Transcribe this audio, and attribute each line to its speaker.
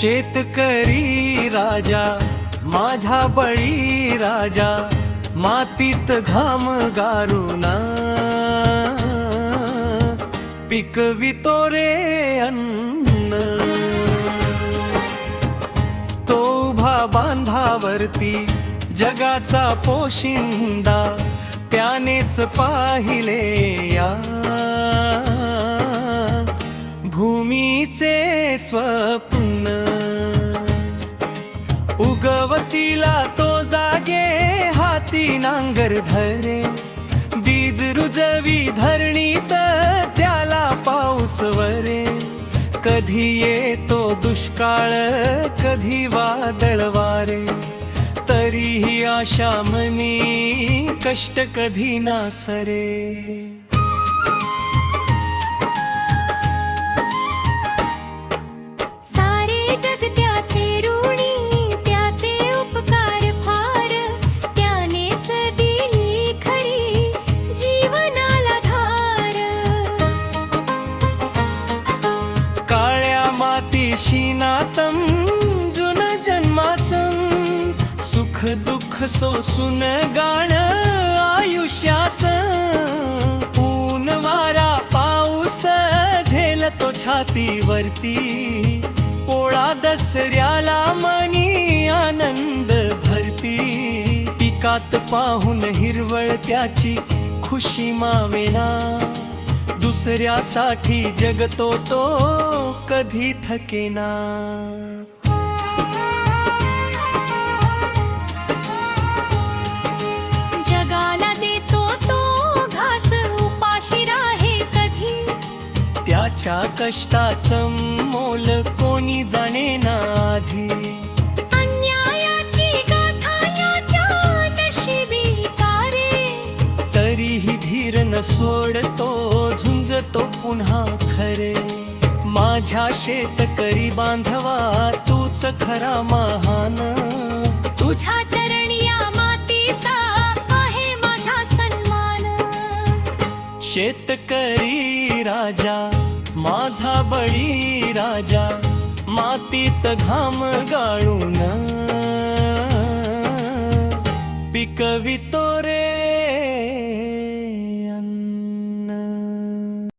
Speaker 1: शेतकरी राजा माझ्या बळी राजा मातीत घाम गारुना. पिकवितो रे अन्न. तो उभा बांधावरती जगाचा पोशिंदा त्यानेच पाहिले या. भूमीचे स्वप्न. उगवतीला तो जागे हाती नांगर धरे. बीज रुजवी धरणीत त्याला पाऊस वरे. कधी येतो दुष्काळ कधी वादळ वारे. तरीही आशा मनी कष्ट कधी ना सरे सुख दुःख सोसून गाण आयुष्याच. ऊन वारा पाऊस झेल तो छातीवरती. पोळा दसऱ्याला मनी आनंद भरती. पिकात पाहून हिरवळ त्याची खुशी मावेना. दुसऱ्यासाठी जगतो तो कधी थकेना. त्याच्या कष्टाचं मोल कोणी जाणे ना आधी?
Speaker 2: अन्यायाची गाथा याच्या नशिबी कारे
Speaker 1: तरीही धीर न सोडतो झुंजतो पुन्हा खरे. माझ्या शेतकरी बांधवा तूच खरा महान.
Speaker 2: तुझ्या चरणी मातीचा आहे माझा सन्मान.
Speaker 1: शेतकरी राजा माझा बळी राजा मातीत घाम गाळून. पिकवितो रे